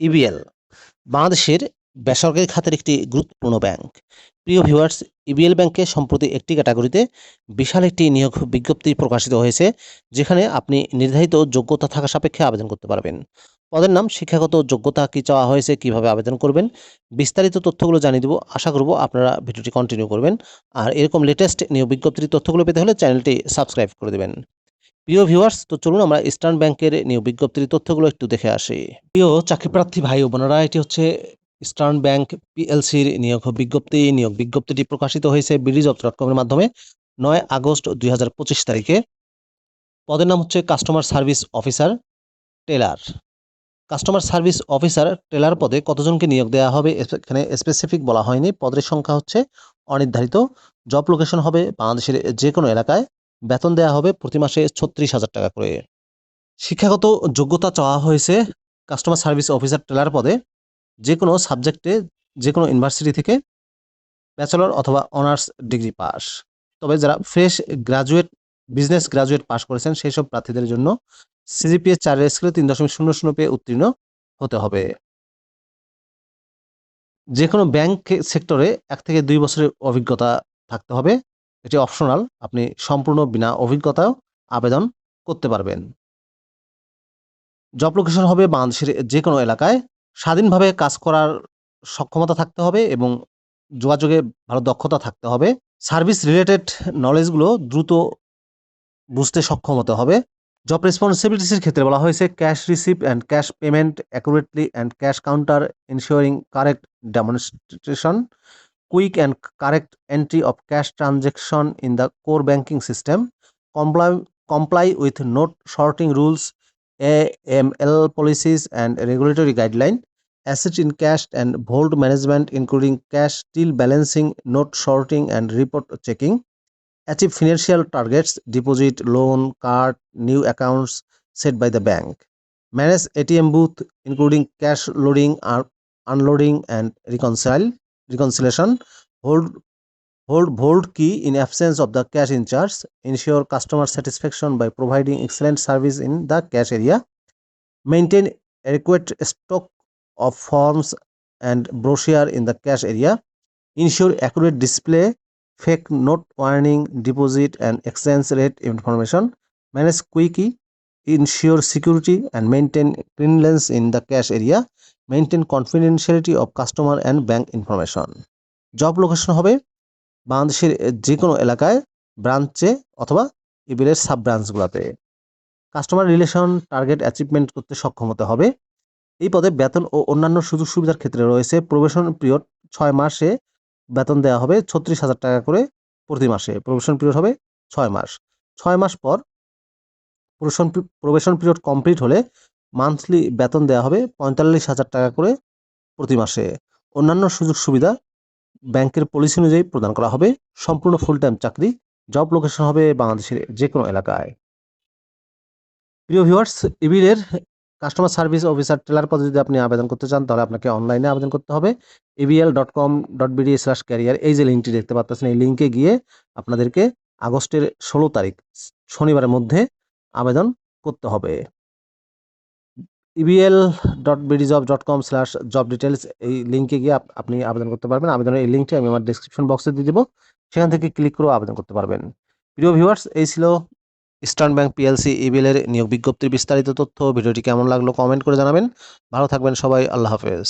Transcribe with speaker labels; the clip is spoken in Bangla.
Speaker 1: ইবিএল বাংলাদেশের বেসরকারি খাতের একটি গুরুত্বপূর্ণ ব্যাংক। প্রিয় ভিউয়ার্স ইবিএল ব্যাংকে সম্প্রতি একটি ক্যাটাগরিতে বিশাল একটি নিয়োগ বিজ্ঞপ্তি প্রকাশিত হয়েছে, যেখানে আপনি নির্ধারিত যোগ্যতা থাকা সাপেক্ষে আবেদন করতে পারবেন। পদের নাম, শিক্ষাগত যোগ্যতা কি চাওয়া হয়েছে, কীভাবে আবেদন করবেন, বিস্তারিত তথ্যগুলো জানিয়ে দেবো। আশা করব আপনারা ভিডিওটি কন্টিনিউ করবেন। আর এরকম লেটেস্ট নিয়োগ বিজ্ঞপ্তির তথ্যগুলো পেতে হলে চ্যানেলটি সাবস্ক্রাইব করে দেবেন। প্রিয় ভিউয়ার্স তো চলুন আমরা ইস্টার্ন ব্যাংকের নিয়োগ বিজ্ঞপ্তির তথ্যগুলো একটু দেখে আসি। প্রিয় চাকরিপ্রার্থী ভাই ও বোনেরা, এটি হচ্ছে ইস্টার্ন ব্যাংক পিএলসির নিয়োগ বিজ্ঞপ্তি। নিয়োগ বিজ্ঞপ্তিটি প্রকাশিত হয়েছে বিডিজ অফ ডট কমের মাধ্যমে নয় আগস্ট দুই হাজার পঁচিশ তারিখে। পদের নাম হচ্ছে customer service officer teller customer service officer teller পদে কতজনকে নিয়োগ দেওয়া হবে এখানে স্পেসিফিক বলা হয়নি। পদের সংখ্যা হচ্ছে অনির্ধারিত। জব লোকেশন হবে বাংলাদেশের যে কোনো এলাকায়। বেতন দেওয়া হবে প্রতি মাসে ছত্রিশ হাজার টাকা করে। শিক্ষাগত যোগ্যতা চাওয়া হয়েছে কাস্টমার সার্ভিস অফিসার টেলার পদে যে কোনো সাবজেক্টে যে কোনো ইউনিভার্সিটি থেকে ব্যাচেলর অথবা অনার্স ডিগ্রি পাস তবে যারা fresh graduate business graduate pass করেছেন সেই সব প্রার্থীদের জন্য সিজিপিএ চারের স্কেলে তিন দশমিক শূন্য শূন্য পেয়ে উত্তীর্ণ হতে হবে। যে কোনো ব্যাংক সেক্টরে এক থেকে দুই বছরের অভিজ্ঞতা থাকতে হবে। এটি অপশনাল আপনি সম্পূর্ণ বিনা অভিজ্ঞতাও আবেদন করতে পারবেন। জব লোকেশন হবে বাংলাদেশের যে কোনো এলাকায়। স্বাধীনভাবে কাজ করার সক্ষমতা থাকতে হবে এবং যোগাযোগে ভালো দক্ষতা থাকতে হবে। সার্ভিস রিলেটেড নলেজগুলো দ্রুত বুঝতে সক্ষম হতে হবে। জব রেসপন্সিবিলিটিসের ক্ষেত্রে বলা হয়েছে cash receive and cash payment accurately and cash counter ensuring correct demonstration quick and correct entry of cash transaction in the core banking system comply comply with note sorting rules aml policies and regulatory guideline assist in cash and vault management including cash till balancing note sorting and report checking achieve financial targets deposit loan card new accounts set by the bank. Manage atm booth including cash loading unloading and reconcile reconciliation hold hold vault key in absence of the cash in charge ensure customer satisfaction by providing excellent service in the cash area maintain adequate stock of forms and brochure in the cash area ensure accurate display fake note warning deposit and exchange rate information manage quickie ensure security and maintain cleanliness in the cash area maintain confidentiality of customer and bank information job location হবে বাংলাদেশের যে কোনো এলাকায় ব্রাঞ্চে অথবা ইবিলের সাব ব্রাঞ্চগুলোতে কাস্টমার রিলেশন টার্গেট অ্যাচিভমেন্ট করতে সক্ষম হতে হবে। এই পদে বেতন ও অন্যান্য সুযোগ সুবিধার ক্ষেত্রে রয়েছে। প্রবেশন পিরিয়ড ছয় মাসে বেতন দেওয়া হবে ছত্রিশ হাজার টাকা করে প্রতি মাসে। প্রবেশন পিরিয়ড হবে ছয় মাস। ছয় মাস পর প্রবেশন প্রবেশন পিরিয়ড কমপ্লিট হলে মান্থলি বেতন দেওয়া হবে পঁয়তাল্লিশ হাজার টাকা করে প্রতি মাসে। অন্যান্য সুযোগ সুবিধা, ব্যাংকের পলিসি অনুযায়ী প্রদান করা হবে। সম্পূর্ণ ফুল টাইম চাকরি জব লোকেশন হবে বাংলাদেশের যে কোনো এলাকায়। প্রিয় ভিউয়ার্স ইবিলের কাস্টমার সার্ভিস অফিসার টেলার পদে যদি আপনি আবেদন করতে চান, তাহলে আপনাকে অনলাইনে আবেদন করতে হবে। ABL dot com dot BD slash career এই যে লিঙ্কটি দেখতে পাচ্ছেন, এই লিঙ্কে গিয়ে আপনাদেরকে আগস্টের ষোলো তারিখ, শনিবারের মধ্যে আবেদন করতে হবে। EBL dot BD job dot com slash job details এই লিঙ্কে গিয়ে আপনি আবেদন করতে পারবেন। আবেদনের এই লিঙ্কটি আমি আমার ডিসক্রিপশন বক্সে দিয়ে দেবো। সেখান থেকে ক্লিক করেও আবেদন করতে পারবেন। প্রিয় ভিউয়ার্স এই ছিল ইস্টার্ন ব্যাংক পিএলসি ইবিএল এর নিয়োগ বিজ্ঞপ্তির বিস্তারিত তথ্য। ভিডিওটি কেমন লাগল কমেন্ট করে জানাবেন। ভালো থাকবেন সবাই। আল্লাহ হাফেজ।